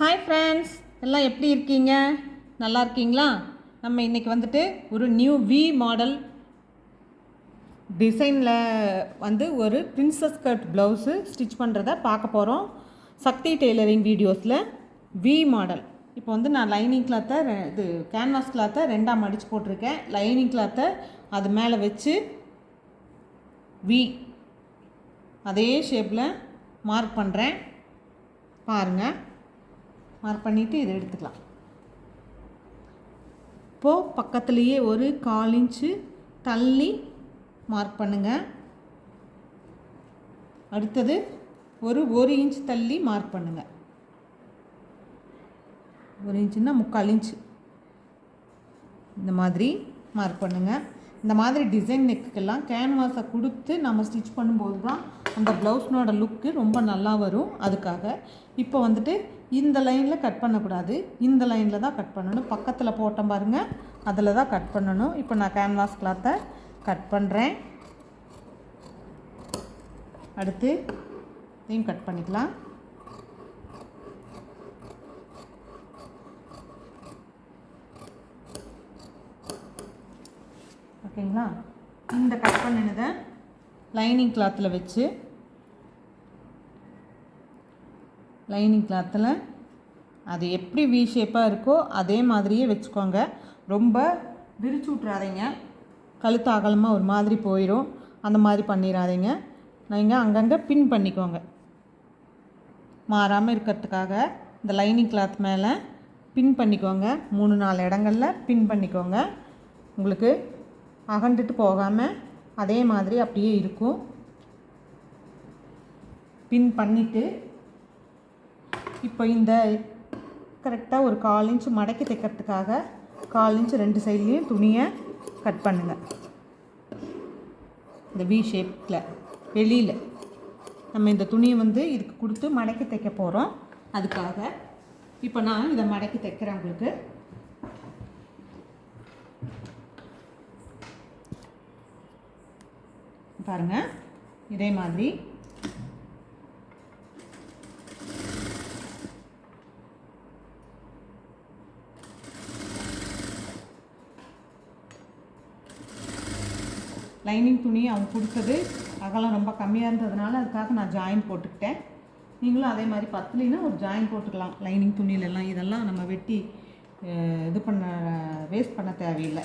Hi friends எல்லாம் எப்படி இருக்கீங்க? நல்லா இருக்கீங்களா? நம்ம இன்றைக்கி வந்துட்டு ஒரு நியூ வி மாடல் டிசைனில் வந்து ஒரு பிரின்சஸ் கட் ப்ளவுஸு ஸ்டிச் பண்ணுறத பார்க்க போகிறோம் சக்தி டெய்லரிங் வீடியோஸில் வி மாடல் இப்போ வந்து நான் லைனிங் கிளாத்தை இது கேன்வாஸ் கிளாத்தை ரெண்டாக மடித்து போட்டிருக்கேன். லைனிங் கிளாத்தை அது மேலே வச்சு வி அதே ஷேப்பில் மார்க் பண்ணுறேன் பாருங்கள் மார்க் பண்ணிவிட்டு இதை எடுத்துக்கலாம். இப்போது பக்கத்துலேயே ஒரு கால் இன்ச்சு தள்ளி மார்க் பண்ணுங்கள் அடுத்தது ஒரு ஒரு இன்ச் தள்ளி மார்க் பண்ணுங்கள் ஒரு இன்ச்சுன்னா முக்கால் இன்ச்சு இந்த மாதிரி மார்க் பண்ணுங்கள் இந்த மாதிரி டிசைன் நெக்குக்கெல்லாம் கேன்வாஸை கொடுத்து நம்ம ஸ்டிச் பண்ணும்போது தான் அந்த ப்ளவுஸ்னோட லுக்கு ரொம்ப நல்லா வரும் அதுக்காக. இப்போ வந்துட்டு இந்த லைனில் கட் பண்ணக்கூடாது. இந்த லைனில் தான் கட் பண்ணணும். பக்கத்தில் போட்டோம் பாருங்கள் அதில் தான் கட் பண்ணணும். இப்போ நான் கேன்வாஸ் கிளாத்தை கட் பண்ணுறேன் அடுத்து இதையும் கட் பண்ணிக்கலாம். ஓகேங்களா? இந்த கட் பண்ணினதை லைனிங் கிளாத்தில் வச்சு லைனிங் கிளாத்தில் அது எப்படி வி ஷேப்பாக இருக்கோ அதே மாதிரியே வச்சுக்கோங்க. ரொம்ப விரிச்சு விட்றாதீங்க கழுத்து அகலமாக ஒரு மாதிரி போயிடும் அந்த மாதிரி பண்ணிடாதீங்க நீங்கள் அங்கங்கே பின் பண்ணிக்கோங்க. மாறாமல் இருக்கிறதுக்காக இந்த லைனிங் கிளாத் மேலே பின் பண்ணிக்கோங்க. மூணு நாலு இடங்களில் பின் பண்ணிக்கோங்க. உங்களுக்கு அகண்டுட்டு போகாமல் அதே மாதிரி அப்படியே இருக்கும். பின் பண்ணிவிட்டு இப்போ இந்த கரெக்டாக ஒரு கால் இன்ச்சு மடக்கி தைக்கிறதுக்காக கால் இன்ச்சு ரெண்டு சைட்லேயும் துணியை கட் பண்ணுங்கள் இந்த வி ஷேப்பில் வெளியில். நம்ம இந்த துணியை வந்து இதுக்கு கொடுத்து மடக்கி தைக்க போகிறோம் அதுக்காக இப்போ நான் இதை மடக்கி தைக்கிறேன் உங்களுக்கு. பாருங்கள் இதே மாதிரி. லைனிங் துணி அவங்க கொடுத்தது. அகலம் ரொம்ப கம்மியாக இருந்ததுனால அதுக்காக நான் ஜாயின் போட்டுக்கிட்டேன். நீங்களும் அதே மாதிரி பத்துலினா ஒரு ஜாயின் போட்டுக்கலாம். லைனிங் துணியிலெல்லாம் இதெல்லாம் நம்ம வெட்டி இது பண்ண வேஸ்ட் பண்ண தேவையில்லை.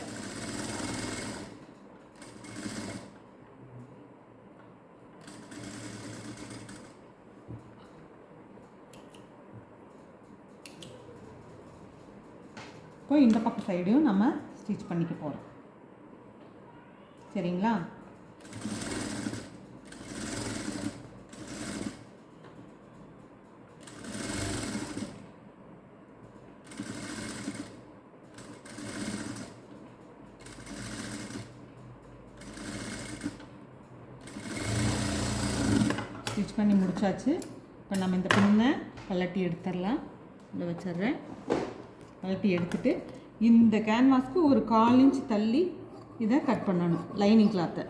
இப்போ இந்த பக்கம் சைடையும் நம்ம ஸ்டிச் பண்ணிக்க போகிறோம் சரிங்களா? ஸ்டிச் பண்ணி முடிச்சாச்சு. இப்போ நம்ம இந்த பின்னை கலட்டி எடுத்துடலாம். இதை வச்சிடுறேன். கலட்டி எடுத்துட்டு இந்த கேன்வாஸ்க்கு ஒரு கால் இன்ச் தள்ளி இதை கட் பண்ணணும் லைனிங் கிளாத்தை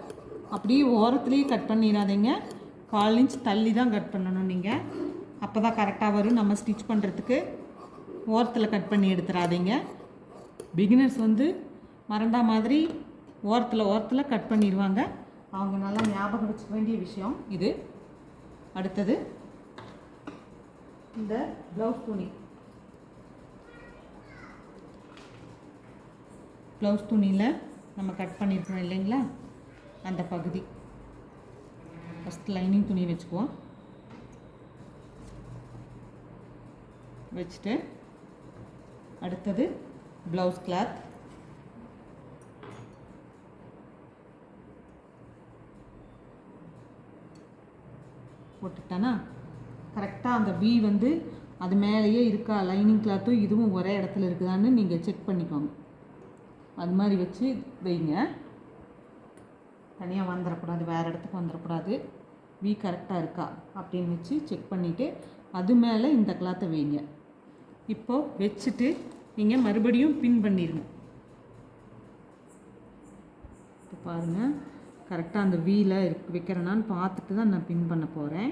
அப்படியே ஓரத்துலேயே கட் பண்ணிடாதீங்க. கால் இன்ச் தள்ளி தான் கட் பண்ணணும் நீங்கள் அப்போ தான் கரெக்டாக வரும். நம்ம ஸ்டிச் பண்ணுறதுக்கு ஓரத்தில் கட் பண்ணி எடுத்துடாதீங்க. பிகினர்ஸ் வந்து மறண்டா மாதிரி ஓரத்தில் ஓரத்தில் கட் பண்ணிடுவாங்க. அவங்க நல்லா ஞாபகம் வச்சுக்க வேண்டிய விஷயம் இது. அடுத்தது இந்த ப்ளவுஸ் துணி. ப்ளவுஸ் துணியில் நம்ம கட் பண்ணியிருக்கோம் இல்லைங்களா? அந்த பகுதி. ஃபஸ்ட் லைனிங் துணி வச்சுக்குவோம். வச்சுட்டு அடுத்தது ப்ளவுஸ் கிளாத் போட்டுட்டானா கரெக்டாக அந்த பி வந்து அது மேலேயே இருக்கா லைனிங் கிளாத்தும் இதுவும் ஒரே இடத்துல இருக்குதான்னு நீங்கள் செக் பண்ணிக்கோங்க. அது மாதிரி வச்சு வைங்க. தனியாக வந்துடக்கூடாது வேறு இடத்துக்கு வந்துடக்கூடாது வீ கரெக்டாக இருக்கா அப்படின்னு வச்சு செக் பண்ணிவிட்டு அது மேலே இந்த கிளாத்தை வைங்க. இப்போது வச்சுட்டு நீங்கள் மறுபடியும் பின் பண்ணிடுங்க இப்போ பாருங்கள் கரெக்டாக அந்த வீல இருக்கு வைக்கிறேனான்னு பார்த்துட்டு தான் நான் பின் பண்ண போகிறேன்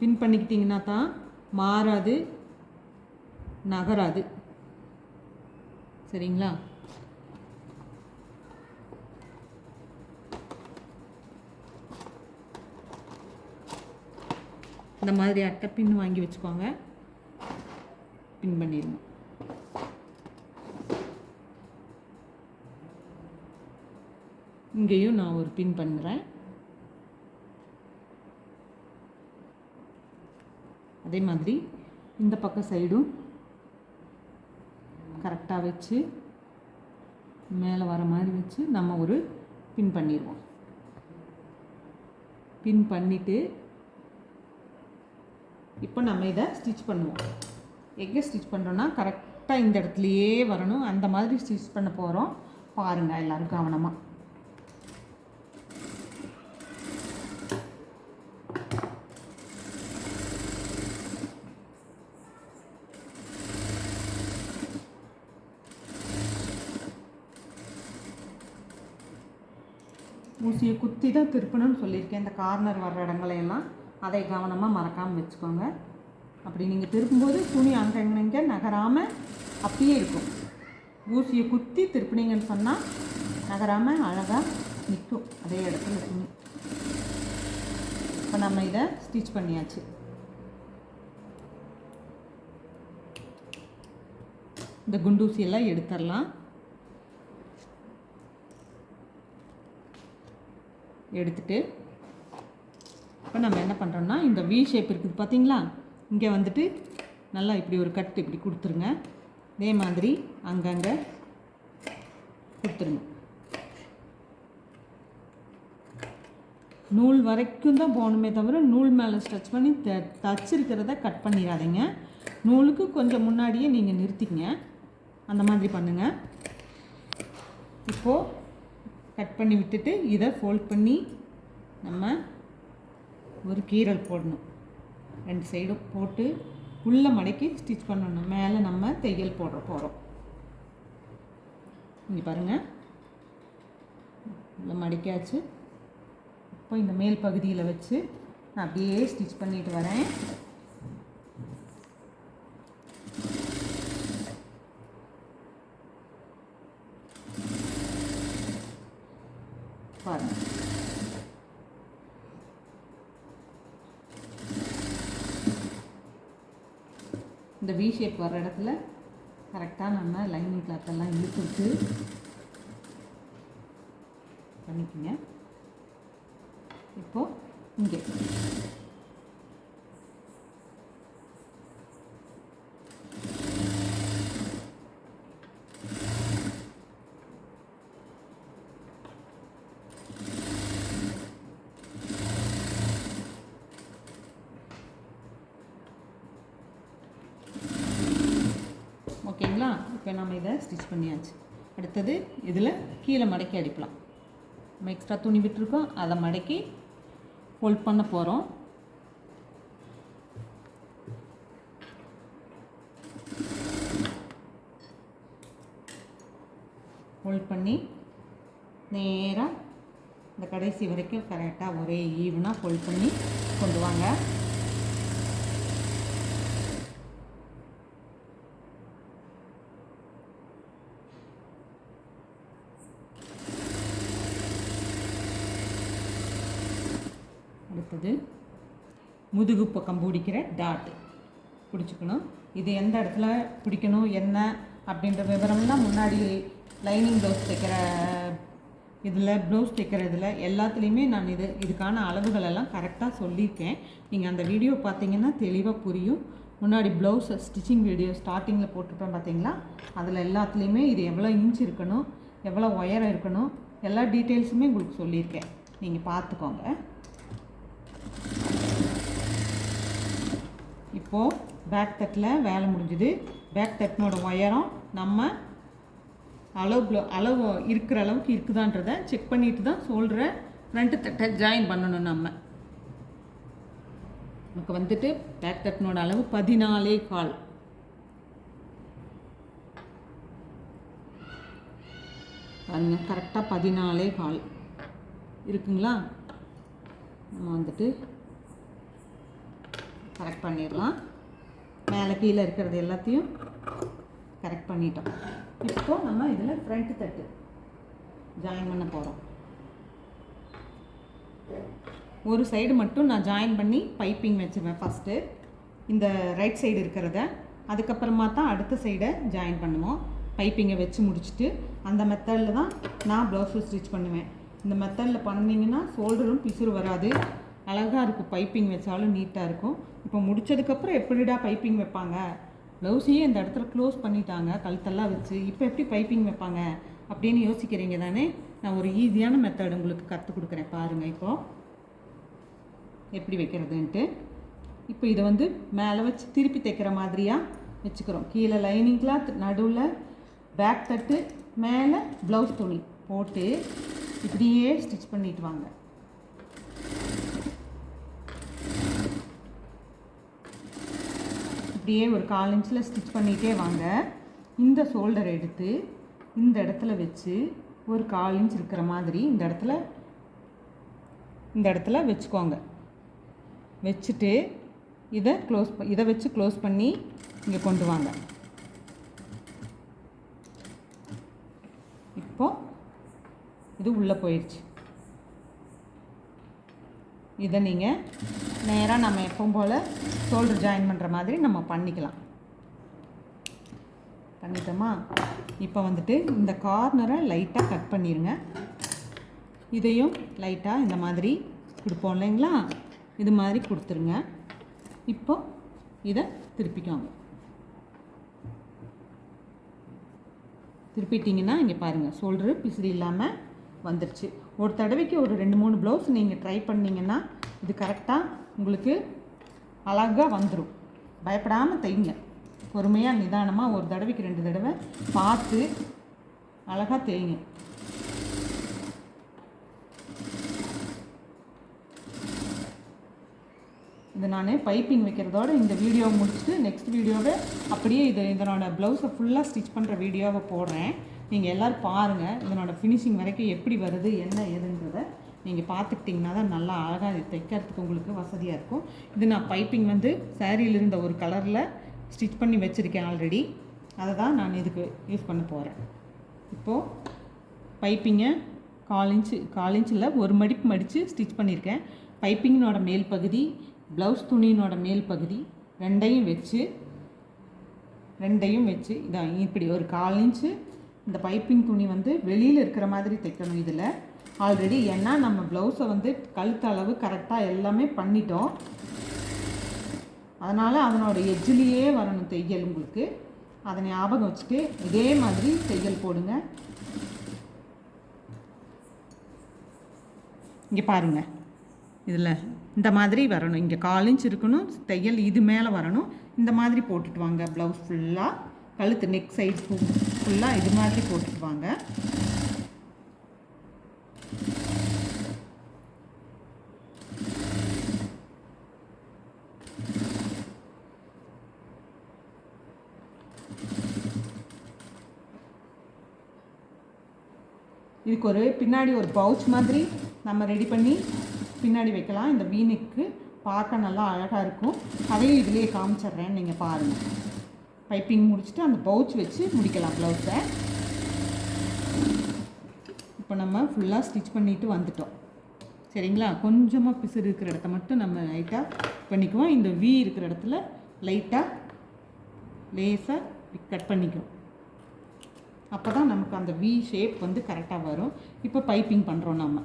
பின் பண்ணிக்கிட்டிங்கன்னா தான் மாறாது நகராது. சரிங்களா? இந்த மாதிரி அட்டை பின் வாங்கி வச்சுக்கோங்க. பின் பண்ணிடுங்க இங்கேயும் நான் ஒரு பின் பண்ணுறேன். அதே மாதிரி இந்த பக்கம் சைடும் கரெக்டாக வச்சு மேலே வர மாதிரி வச்சு நம்ம ஒரு பின் பண்ணிடுவோம். பின் பண்ணிவிட்டு இப்போ நம்ம இதை ஸ்டிச் பண்ணுவோம். எங்கே ஸ்டிச் பண்ணுறோன்னா கரெக்டாக இந்த இடத்துலையே வரணும். அந்த மாதிரி ஸ்டிச் பண்ண போகிறோம் பாருங்கள் எல்லோரும் கவனமாக ஊசியை குத்தி தான் திருப்பணும்னு சொல்லியிருக்கேன். இந்த கார்னர் வர்ற இடங்களையெல்லாம் அதை கவனமாக மறக்காமல் வச்சுக்கோங்க. அப்படி நீங்கள் திருப்பும்போது துணி அங்கே இங்கே நகராமல் அப்படியே இருக்கும். ஊசியை குத்தி திருப்பினீங்கன்னு சொன்னால் நகராமல் அழகாக நிற்கும் அதே இடத்துல துணி. இப்போ நம்ம இதை ஸ்டிச் பண்ணியாச்சு. இந்த குண்டூசியெல்லாம் எடுத்துடலாம். எடுத்துகிட்டு இப்போ நம்ம என்ன பண்ணுறோன்னா இந்த வி ஷேப் இருக்குது பார்த்தீங்களா இங்கே வந்துட்டு நல்லா இப்படி ஒரு கட் இப்படி கொடுத்துருங்க. இதே மாதிரி அங்கங்கே கொடுத்துருங்க. நூல் வரைக்கும் தான் போகணுமே தவிர நூல் மேலே ஸ்ட்ரெச் பண்ணி த தச்சிருக்கிறத கட் பண்ணிடாதீங்க. நூலுக்கு கொஞ்சம் முன்னாடியே நீங்கள் நிறுத்திங்க அந்த மாதிரி பண்ணுங்கள் இப்போது கட் பண்ணி விட்டுட்டு இதை ஃபோல்ட் பண்ணி நம்ம ஒரு கீரல் போடணும். ரெண்டு சைடும் போட்டு உள்ளே மடக்கி ஸ்டிச் பண்ணணும். மேலே நம்ம தையல் போடுற போகிறோம் இங்கே பாருங்கள் உள்ள மடிக்காச்சு இப்போ இந்த மேல் பகுதியில் வச்சு நான் அப்படியே ஸ்டிச் பண்ணிட்டு வரேன் பாருங்க இந்த வி ஷேப் வர இடத்துல கரெக்டாக நம்ம லைனிங் கிளாத்தெல்லாம் இழுத்துட்டு பண்ணிக்கோங்க. இப்போது இங்கே ஓகேங்களா இப்போ நம்ம இதை ஸ்டிச் பண்ணியாச்சு. அடுத்தது இதில் கீழே மடக்கி அடிக்கலாம் நம்ம எக்ஸ்ட்ரா துணி விட்டுருக்கோம். அதை மடக்கி ஃபோல்ட் பண்ண போகிறோம் ஃபோல்ட் பண்ணி நேராக இந்த கடைசி வரைக்கும் கரெக்டாக ஒரே ஈவனாக ஃபோல்ட் பண்ணி கொண்டு வாங்க அடுத்தது முதுகு பக்கம் பிடிக்கிற டாட் பிடிச்சிக்கணும். இது எந்த இடத்துல பிடிக்கணும் என்ன அப்படின்ற விவரம்லாம் முன்னாடி லைனிங் ப்ளவுஸ் தைக்கிற இதில் ப்ளவுஸ் தைக்கிற இதில் எல்லாத்துலேயுமே நான் இது இதுக்கான அளவுகள் எல்லாம் கரெக்டாக சொல்லியிருக்கேன். நீங்கள் அந்த வீடியோ பார்த்தீங்கன்னா தெளிவாக புரியும். முன்னாடி ப்ளவுஸ் ஸ்டிச்சிங் வீடியோ ஸ்டார்டிங்கில் போட்டிருப்பேன் பார்த்தீங்களா? அதில் எல்லாத்துலேயுமே இது எவ்வளோ இன்ச் இருக்கணும் எவ்வளோ உயரம் இருக்கணும் எல்லா டீட்டெயில்ஸுமே உங்களுக்கு சொல்லியிருக்கேன். நீங்கள் பார்த்துக்கோங்க. இப்போது பேக் தட்டில் வேலை முடிஞ்சுது. பேக் தட்டினோட ஒயரம் நம்ம அளவு அளவு இருக்கிற அளவுக்கு இருக்குதான்றதை செக் பண்ணிட்டு தான் சொல்கிற ஃப்ரண்ட்டு தட்டை ஜாயின் பண்ணணும் நம்ம. நமக்கு வந்துட்டு பேக் தட்டினோட அளவு பதினாலே கால். பாருங்க கரெக்டாக பதினாலே கால். இருக்குங்களா? நம்ம வந்துட்டு கரெக்ட் பண்ணிடலாம். மேலே கீழே இருக்கிறது எல்லாத்தையும் கரெக்ட் பண்ணிட்டோம். இப்போ நம்ம இதில் ஃப்ரண்ட் தட்டு ஜாயின் பண்ண போகிறோம் ஒரு சைடு மட்டும் நான் ஜாயின் பண்ணி பைப்பிங் வச்சுருவேன் ஃபஸ்ட்டு இந்த ரைட் சைடு இருக்கிறத. அதுக்கப்புறமா தான் அடுத்த சைடை ஜாயின் பண்ணுவோம். பைப்பிங்கை வச்சு முடிச்சுட்டு அந்த மெத்தடில் தான் நான் ப்ளவுஸு ஸ்டிச் பண்ணுவேன். இந்த மெத்தடில் பண்ணிங்கன்னா ஷோல்டரும் பிசுறு வராது. அழகாக இருக்கும் பைப்பிங் வச்சாலும் நீட்டாக இருக்கும். இப்போ முடிச்சதுக்கப்புறம் எப்படிடா பைப்பிங் வைப்பாங்க? ப்ளவுஸையே இந்த இடத்துல க்ளோஸ் பண்ணிட்டாங்க கழுத்தெல்லாம் வச்சு. இப்போ எப்படி பைப்பிங் வைப்பாங்க? அப்படின்னு யோசிக்கிறீங்க தானே? நான் ஒரு ஈஸியான மெத்தட் உங்களுக்கு கற்றுக் கொடுக்குறேன். பாருங்கள் இப்போது எப்படி வைக்கிறதுன்ட்டு. இப்போ இதை வந்து மேலே வச்சு திருப்பி தைக்கிற மாதிரியாக வச்சுக்கிறோம். கீழே லைனிங் கிளாத் நடுவில் பேக் தட்டு மேலே ப்ளவுஸ் துணி போட்டு இப்படியே ஸ்டிச் பண்ணிட்டு வாங்க. இப்படியே ஒரு கால் இன்ச்சில் ஸ்டிச் பண்ணிகிட்டே வாங்க. இந்த ஷோல்டர் எடுத்து இந்த இடத்துல வச்சு ஒரு கால் இன்ச் இருக்கிற மாதிரி இந்த இடத்துல இந்த இடத்துல வச்சுக்கோங்க. வச்சுட்டு இதை க்ளோஸ் இதை வச்சு க்ளோஸ் பண்ணி இங்கே கொண்டு வாங்க. இப்போ இது உள்ளே போயிடுச்சு இதை நீங்கள் நேராக நம்ம எப்பவும் போல் ஷோல்டர் ஜாயின் பண்ணுற மாதிரி நம்ம பண்ணிக்கலாம். பண்ணிட்டோமா? இப்போ வந்துட்டு இந்த கார்னரை லைட்டாக கட் பண்ணிடுங்க இதையும் லைட்டாக இந்த மாதிரி கொடுப்போம் இல்லைங்களா? இது மாதிரி கொடுத்துருங்க. இப்போ இதை திருப்பிக்கோங்க. திருப்பிட்டிங்கன்னா இங்கே பாருங்கள் ஷோல்டரு பிசிறி இல்லாமல் வந்துருச்சு. ஒரு தடவைக்கு ஒரு ரெண்டு மூணு ப்ளவுஸ் நீங்கள் ட்ரை பண்ணிங்கன்னா இது கரெக்டாக உங்களுக்கு அழகாக வந்துடும் பயப்படாமல் தைங்க. பொறுமையாக நிதானமாக ஒரு தடவைக்கு ரெண்டு தடவை பார்த்து அழகாக தேய்ங்க. இது நான் பைப்பிங் வைக்கிறதோட இந்த வீடியோவை முடிச்சுட்டு நெக்ஸ்ட் வீடியோவை அப்படியே இது இதனோட ப்ளவுஸை ஃபுல்லாக ஸ்டிச் பண்ணுற வீடியோவை போடுறேன். நீங்கள் எல்லோரும் பாருங்கள் இதனோட ஃபினிஷிங் வரைக்கும் எப்படி வருது என்ன ஏதுன்றதை. நீங்கள் பார்த்துக்கிட்டிங்கன்னா தான் நல்லா அழகாக இது தைக்கிறதுக்கு உங்களுக்கு வசதியாக இருக்கும். இது நான் பைப்பிங் வந்து சேரீயில் இருந்த ஒரு கலரில் ஸ்டிச் பண்ணி வச்சுருக்கேன் ஆல்ரெடி அதை தான் நான் இதுக்கு யூஸ் பண்ண போகிறேன் இப்போது பைப்பிங்கை கால் இன்ச்சு கால் இன்ச்சில் ஒரு மடிப்பு மடித்து ஸ்டிச் பண்ணியிருக்கேன் பைப்பிங்கினோட மேல் பகுதி ப்ளவுஸ் துணியினோட மேல் பகுதி ரெண்டையும் வச்சு ரெண்டையும் வச்சு இதான் இப்படி ஒரு கால் இன்ச்சு இந்த பைப்பிங் துணி வந்து வெளியில் இருக்கிற மாதிரி தைக்கணும் இதில். ஆல்ரெடி ஏன்னா நம்ம ப்ளவுஸை வந்து கழுத்து அளவு கரெக்டாக எல்லாமே பண்ணிட்டோம். அதனால் அதனோட எஜ்ஜிலேயே வரணும் தையல் உங்களுக்கு. அதை ஞாபகம் வச்சுட்டு இதே மாதிரி தையல் போடுங்க. இங்கே பாருங்கள் இதில் இந்த மாதிரி வரணும். இங்கே கால் இன்ச் இருக்கணும். தையல் இது மேலே வரணும். இந்த மாதிரி போட்டுட்டு வாங்க ப்ளவுஸ் ஃபுல்லாக கழுத்து நெக் சைடு ஃபுல்லாக இது மாதிரி போட்டுட்டு வாங்க. இதுக்கு ஒரு பின்னாடி ஒரு பவுச் மாதிரி நம்ம ரெடி பண்ணி பின்னாடி வைக்கலாம். இந்த வீனுக்கு பார்க்க நல்லா அழகாக இருக்கும். அதையும் இதுலேயே காமிச்சிட்றேன். நீங்கள் பாருங்கள் பைப்பிங் முடிச்சுட்டு அந்த பவுச் வச்சு முடிக்கலாம் ப்ளவுஸை இப்போ நம்ம ஃபுல்லாக ஸ்டிச் பண்ணிவிட்டு வந்துட்டோம். சரிங்களா? கொஞ்சமாக பிசுறு இருக்கிற இடத்த மட்டும் நம்ம லைட்டாக பண்ணிக்குவோம். இந்த வி இருக்கிற இடத்துல லைட்டாக லேசாக கட் பண்ணிக்குவோம். அப்போ தான் நமக்கு அந்த வி ஷேப் வந்து கரெக்டாக வரும். இப்போ பைப்பிங் பண்ணுறோம் நம்ம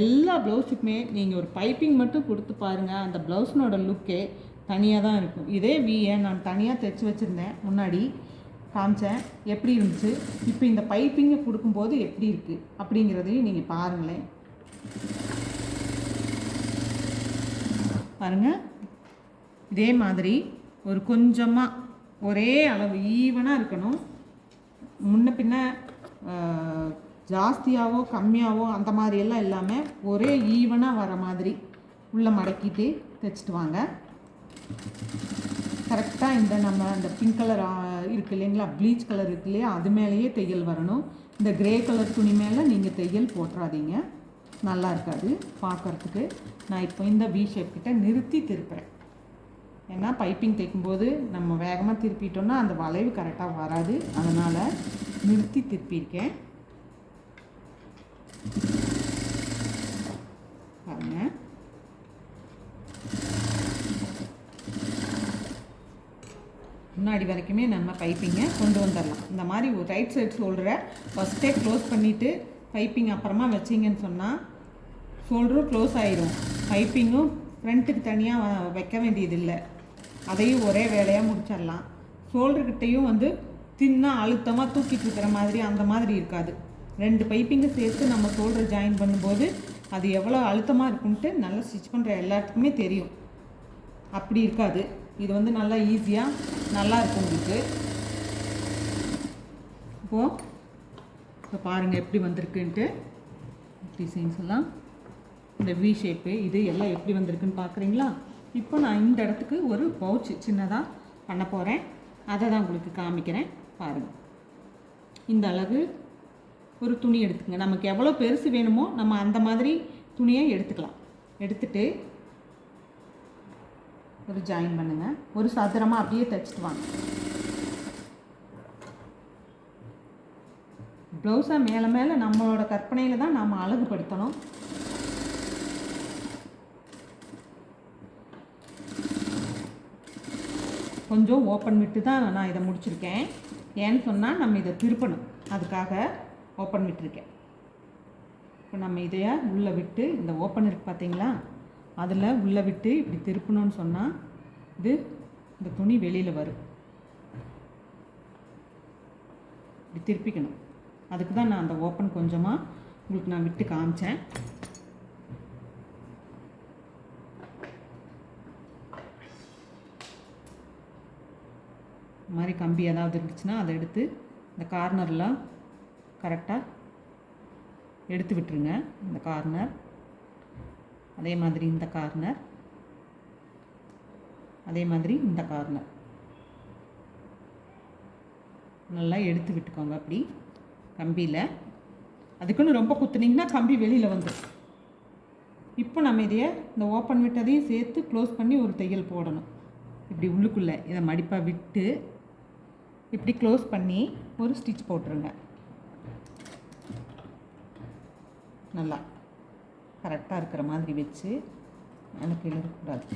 எல்லா ப்ளவுஸுக்குமே நீங்கள் ஒரு பைப்பிங் மட்டும் கொடுத்து பாருங்கள் அந்த ப்ளவுஸினோட லுக்கே தனியாக தான் இருக்கும். இதே வியை நான் தனியாக தைச்சி வச்சுருந்தேன். முன்னாடி காமிச்சேன். எப்படி இருந்துச்சு? இப்போ இந்த பைப்பிங்கை கொடுக்கும்போது எப்படி இருக்குது அப்படிங்கிறதையும் நீங்கள் பாருங்களேன். பாருங்கள் இதே மாதிரி ஒரு கொஞ்சமாக ஒரே அளவு ஈவனாக இருக்கணும். முன்ன பின்ன ஜாஸ்தியாகவோ கம்மியாகவோ அந்த மாதிரி எல்லாம் இல்லாமல் ஒரே ஈவனாக வர மாதிரி உள்ளே மடக்கிட்டு தைச்சிட்டு வாங்க. கரெக்டாக இந்த நம்ம அந்த பிங்க் கலர் இருக்கு இல்லைங்களா? ப்ளீச் கலர் இருக்கு இல்லையா? அது மேலேயே தையல் வரணும். இந்த கிரே கலர் துணி மேலே நீங்கள் தையல் போட்டுறாதீங்க நல்லா இருக்காது. பார்க்கறதுக்கு நான் இப்போ இந்த வி ஷேப் கிட்ட நிறுத்தி திருப்புறேன். ஏன்னா பைப்பிங் தைக்கும்போது நம்ம வேகமாக திருப்பிட்டோம்னா அந்த வளைவு கரெக்டாக வராது. அதனால் நிறுத்தி திருப்பியிருக்கேன். பாருங்கள் முன்னாடி வரைக்குமே நம்ம பைப்பிங்கை கொண்டு வந்துடலாம் இந்த மாதிரி ஒரு ரைட் சைடு ஷோல்டரை ஃபஸ்ட்டே க்ளோஸ் பண்ணிவிட்டு பைப்பிங் அப்புறமா வச்சிங்கன்னு சொன்னால் ஷோல்டரும் க்ளோஸ் ஆயிரும். பைப்பிங்கும் ஃப்ரண்ட்டுக்கு தனியாக வைக்க வேண்டியதில்லை. அதையும் ஒரே வேலையாக முடிச்சிடலாம். ஷோல்டர்கிட்டையும் வந்து தின்னாக அழுத்தமாக தூக்கிட்டு இருக்கிற மாதிரி அந்த மாதிரி இருக்காது. ரெண்டு பைப்பிங்கை சேர்த்து நம்ம ஷோல்டர் ஜாயின் பண்ணும்போது அது எவ்வளோ அழுத்தமாக இருக்குன்ட்டு நல்லா ஸ்டிச் பண்ணுற எல்லாத்துக்குமே தெரியும். அப்படி இருக்காது. இது வந்து நல்லா ஈஸியாக நல்லா இருக்கும் உங்களுக்கு. இப்போது இப்போ பாருங்கள் எப்படி வந்திருக்குன்ட்டு. டிசைன்ஸ் எல்லாம். இந்த வி ஷேப்பு இது எல்லாம் எப்படி வந்திருக்குன்னு பார்க்குறீங்களா இப்போ நான் இந்த இடத்துக்கு ஒரு பவுச் சின்னதாக பண்ண போகிறேன் அதை தான் உங்களுக்கு காமிக்கிறேன். பாருங்கள் இந்த அளவு ஒரு துணி எடுத்துங்க. நமக்கு எவ்வளோ பெருசு வேணுமோ நம்ம அந்த மாதிரி துணியை எடுத்துக்கலாம். எடுத்துட்டு ஒரு ஜாயின் பண்ணுங்கள் ஒரு சதுரமாக அப்படியே தைச்சிட்டு வாங்க. ப்ளவுஸை மேலே மேலே நம்மளோட கற்பனையில் தான் நாம் அழகுபடுத்தணும். கொஞ்சம் ஓப்பன் விட்டு தான் நான் இதை முடிச்சிருக்கேன். ஏன்னு சொன்னால் நம்ம இதை திருப்பணும். அதுக்காக ஓப்பன் விட்டுருக்கேன். இப்போ நம்ம இதைய உள்ளே விட்டு இந்த ஓப்பன் இருக்குது பார்த்தீங்களா அதில் உள்ளே விட்டு இப்படி திருப்பணும்னு சொன்னால் இது இந்த துணி வெளியில் வரும். இப்படி திருப்பிக்கணும். அதுக்கு தான் நான் அந்த ஓப்பன் கொஞ்சமாக உங்களுக்கு நான் விட்டு காமிச்சேன். மாதிரி கம்பி ஏதாவது இருந்துச்சுன்னா அதை எடுத்து இந்த கார்னர்லாம் கரெக்டாக எடுத்து விட்டுருங்க இந்த கார்னர். அதே மாதிரி இந்த கார்னர். அதே மாதிரி இந்த கார்னர். நல்லா எடுத்து விட்டுக்கோங்க அப்படி கம்பியில். அதுக்குன்னு ரொம்ப குத்துனீங்கன்னா கம்பி வெளியில் வந்துடும் இப்போ நம்ம இதையே இந்த ஓப்பன் விட்டதையும் சேர்த்து க்ளோஸ் பண்ணி ஒரு தையல் போடணும். இப்படி உள்ளுக்குள்ளே இதை மடிப்பாக விட்டு இப்படி க்ளோஸ் பண்ணி ஒரு ஸ்டிச் போட்டுருங்க. நல்லா கரெக்டாக இருக்கிற மாதிரி வச்சு எனக்கு இழுக்கக்கூடாது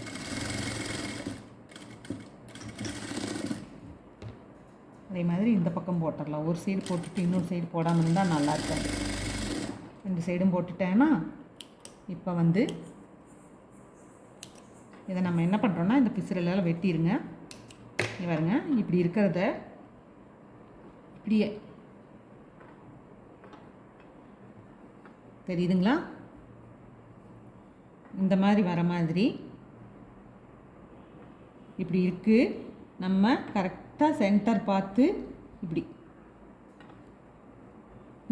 அதே மாதிரி இந்த பக்கம் போட்டுடலாம். ஒரு சைடு போட்டுட்டு இன்னொரு சைடு போடாமல் இருந்தால் நல்லா இருக்காது ரெண்டு சைடும் போட்டுட்டேன்னா இப்போ வந்து இதை நம்ம என்ன பண்ணுறோன்னா இந்த பிசுறலால் வெட்டிடுங்க பாருங்க இப்படி இருக்கிறத இப்படியே தெரியுதுங்களா? இந்த மாதிரி வர மாதிரி. இப்படி இருக்குது நம்ம கரெக்டாக சென்டர் பார்த்து இப்படி.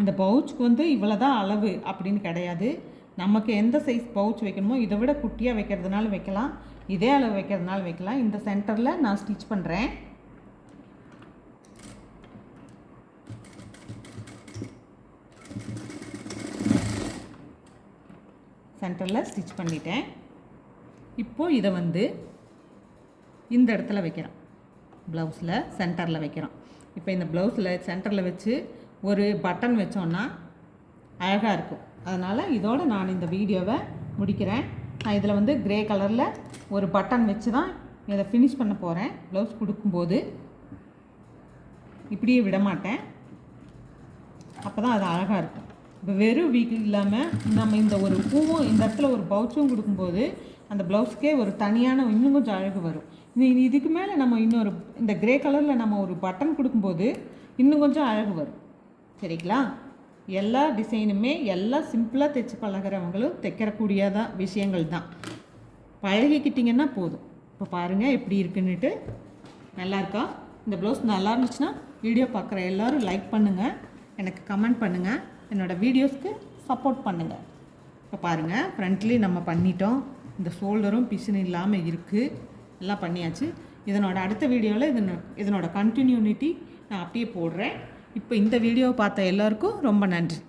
இந்த பவுச்சுக்கு வந்து இவ்வளோ தான் அளவு அப்படின்னு கிடையாது. நமக்கு எந்த சைஸ் பவுச் வைக்கணுமோ இதை விட குட்டியாக வைக்கிறதுனால வைக்கலாம். இதே அளவு வைக்கிறதுனால வைக்கலாம். இந்த சென்டரில் நான் ஸ்டிச் பண்ணுறேன் சென்டரில் ஸ்டிச் பண்ணிட்டேன். இப்போது இதை வந்து இந்த இடத்துல வைக்கிறோம். ப்ளவுஸில் சென்டரில் வைக்கிறோம். இப்போ இந்த ப்ளவுஸில் சென்டரில் வச்சு ஒரு பட்டன் வச்சோன்னா அழகாக இருக்கும். அதனால் இதோடு நான் இந்த வீடியோவை முடிக்கிறேன். நான் இதில் வந்து க்ரே கலரில் ஒரு பட்டன் வச்சு தான் இதை ஃபினிஷ் பண்ண போகிறேன் ப்ளவுஸ் கொடுக்கும்போது இப்படியே விட மாட்டேன் அப்போ தான் அது அழகாக இருக்கும். இப்போ வெறும் வீக் இல்லாமல் நம்ம இந்த ஒரு பூவும் இந்த இடத்துல ஒரு பவுச்சும் கொடுக்கும்போது அந்த ப்ளவுஸ்க்கே ஒரு தனியான இன்னும் கொஞ்சம் அழகு வரும். இது இதுக்கு மேலே நம்ம இன்னொரு இந்த கிரே கலரில் நம்ம ஒரு பட்டன் கொடுக்கும்போது இன்னும் கொஞ்சம் அழகு வரும். சரிங்களா? எல்லா டிசைனுமே எல்லாம் சிம்பிளாக தைச்சு பழகிறவங்களும் தைக்கிறக்கூடியதான் விஷயங்கள் தான். பழகிக்கிட்டிங்கன்னா போதும். இப்போ பாருங்கள் எப்படி இருக்குன்னுட்டு. நல்லாயிருக்கா இந்த ப்ளவுஸ் நல்லா இருந்துச்சுன்னா வீடியோ பார்க்குற எல்லோரும் லைக் பண்ணுங்கள் எனக்கு கமெண்ட் பண்ணுங்கள் என்னோடய வீடியோஸ்க்கு சப்போர்ட் பண்ணுங்கள் இப்போ பாருங்கள் ஃப்ரண்ட்லேயும் நம்ம பண்ணிட்டோம். இந்த ஷோல்டரும் பிசின் இல்லாமல் இருக்குது எல்லாம் பண்ணியாச்சு. இதனோட அடுத்த வீடியோவில் இதனோட இதனோட கண்டினியூனிட்டி நான் அப்படியே போடுறேன். இப்போ இந்த வீடியோவை பார்த்த எல்லாருக்கும் ரொம்ப நன்றி.